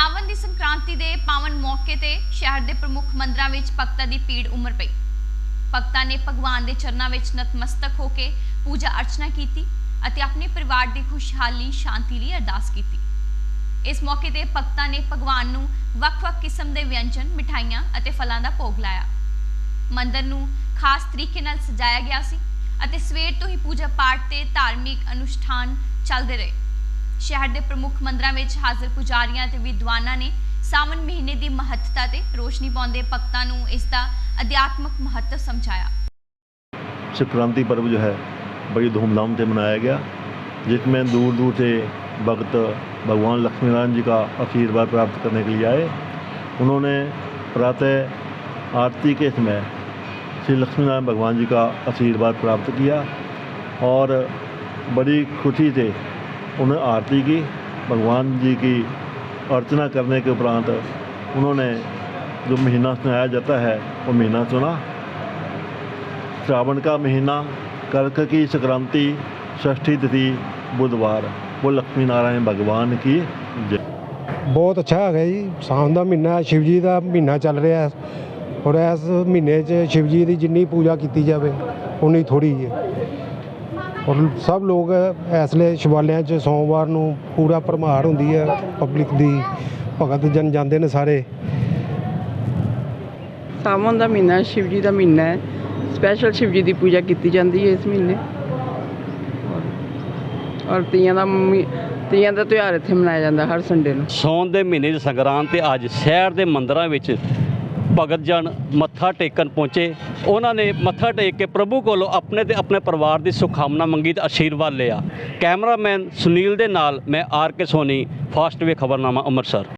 ਸਾਵਨ ਦੀ ਸੰਕ੍ਰਾਂਤੀ ਦੇ ਪਾਵਨ ਮੌਕੇ ਤੇ ਸ਼ਹਿਰ ਦੇ ਪ੍ਰਮੁੱਖ ਮੰਦਰਾਂ ਵਿੱਚ ਭਗਤਾਂ ਦੀ ਭੀੜ ਉਮਰ ਪਈ। ਭਗਤਾਂ ਨੇ ਭਗਵਾਨ ਦੇ ਚਰਨਾਂ ਵਿੱਚ ਨਤਮਸਤਕ ਹੋ ਕੇ ਪੂਜਾ ਅਰਚਨਾ ਕੀਤੀ ਅਤੇ ਆਪਣੇ ਪਰਿਵਾਰ ਦੀ ਖੁਸ਼ਹਾਲੀ, ਸ਼ਾਂਤੀ ਲਈ ਅਰਦਾਸ ਕੀਤੀ। ਇਸ ਮੌਕੇ ਤੇ ਭਗਤਾਂ ਨੇ ਭਗਵਾਨ ਨੂੰ ਵੱਖ-ਵੱਖ ਕਿਸਮ ਦੇ ਵਿਅੰਜਨ, ਮਿਠਾਈਆਂ ਅਤੇ ਫਲਾਂ ਦਾ ਭੋਗ ਲਾਇਆ। ਮੰਦਰ ਨੂੰ ਖਾਸ ਤਰੀਕੇ ਨਾਲ ਸਜਾਇਆ ਗਿਆ ਸੀ ਅਤੇ ਸਵੇਰ ਤੋਂ ਹੀ ਪੂਜਾ ਪਾਠ ਤੇ ਧਾਰਮਿਕ ਅਨੁਸ਼ਠਾਨ ਚੱਲਦੇ ਰਹੇ। ਸ਼ਹਿਰ ਦੇ ਪ੍ਰਮੁੱਖ ਮੰਦਰਾਂ ਵਿੱਚ ਹਾਜ਼ਰ ਪੁਜਾਰੀਆਂ ਤੇ ਵਿਦਵਾਨਾਂ ਨੇ ਸਾਵਨ ਮਹੀਨੇ ਦੀ ਮਹੱਤਤਾ ਤੇ ਰੋਸ਼ਨੀ ਪਾਉਂਦੇ ਭਗਤਾਂ ਨੂੰ ਇਸ ਦਾ ਅਧਿਆਤਮਕ ਮਹੱਤਵ ਸਮਝਾਇਆ संक्रांति पर्व जो है बड़ी धूमधाम से मनाया गया जिसमें दूर दूर से भक्त भगवान लक्ष्मी नारायण जी का आशीर्वाद प्राप्त करने के लिए आए उन्होंने प्रातः आरती के समय श्री लक्ष्मी नारायण भगवान जी का आशीर्वाद प्राप्त किया और बड़ी खुशी से उन्हें आरती की भगवान जी की अर्चना करने के उपरांत उन्होंने जो महीना सुनाया जाता है वो महीना सुना श्रावण का महीना कर्क की संक्रांति षष्ठी तिथि बुधवार वो लक्ष्मी नारायण भगवान की जय ਬਹੁਤ ਅੱਛਾ ਹੈਗਾ ਜੀ ਸਾਉਣ ਦਾ ਮਹੀਨਾ ਸ਼ਿਵ ਜੀ ਦਾ ਮਹੀਨਾ ਚੱਲ ਰਿਹਾ ਹੈ ਔਰ ਇਸ ਮਹੀਨੇ 'ਚ ਸ਼ਿਵ ਜੀ ਦੀ ਜਿੰਨੀ ਪੂਜਾ ਕੀਤੀ ਜਾਵੇ ਉਨੀ ਥੋੜੀ ਹੈ ਔਰ ਸਭ ਲੋਕ ਇਸ ਲਈ ਸ਼ਿਵਾਲਿਆਂ 'ਚ ਸੋਮਵਾਰ ਨੂੰ ਪੂਰਾ ਭਰਮਾਰ ਹੁੰਦੀ ਹੈ ਪਬਲਿਕ ਦੀ। ਭਗਤ ਜਨ ਜਾਂਦੇ ਨੇ ਸਾਰੇ। ਸਾਵਣ ਦਾ ਮਹੀਨਾ ਸ਼ਿਵ ਜੀ ਦਾ ਮਹੀਨਾ ਹੈ। ਸਪੈਸ਼ਲ ਸ਼ਿਵ ਜੀ ਦੀ ਪੂਜਾ ਕੀਤੀ ਜਾਂਦੀ ਹੈ ਇਸ ਮਹੀਨੇ। ਔਰ- ਤੀਆਂ ਦਾ ਤੀਆਂ ਦਾ ਤਿਉਹਾਰ ਇੱਥੇ ਮਨਾਇਆ ਜਾਂਦਾ ਹਰ ਸੰਡੇ ਨੂੰ। ਸੌਣ ਦੇ ਮਹੀਨੇ ਦੀ ਸੰਗਰਾਂਦ ਤੇ ਅੱਜ ਸ਼ਹਿਰ ਦੇ ਮੰਦਰਾਂ ਵਿੱਚ ਭਗਤ ਜਨ ਮੱਥਾ ਟੇਕਣ ਪਹੁੰਚੇ। ਉਹਨਾਂ ਨੇ ਮੱਥਾ ਟੇਕ ਕੇ ਪ੍ਰਭੂ ਕੋਲੋਂ ਆਪਣੇ ਤੇ ਆਪਣੇ ਪਰਿਵਾਰ ਦੀ ਸੁਖਾਮਨਾ ਮੰਗੀ ਤੇ ਆਸ਼ੀਰਵਾਦ ਲਿਆ। ਕੈਮਰਾਮੈਨ ਸੁਨੀਲ ਦੇ ਨਾਲ ਮੈਂ R K Soni, fast way ਖਬਰਨਾਮਾ Amritsar.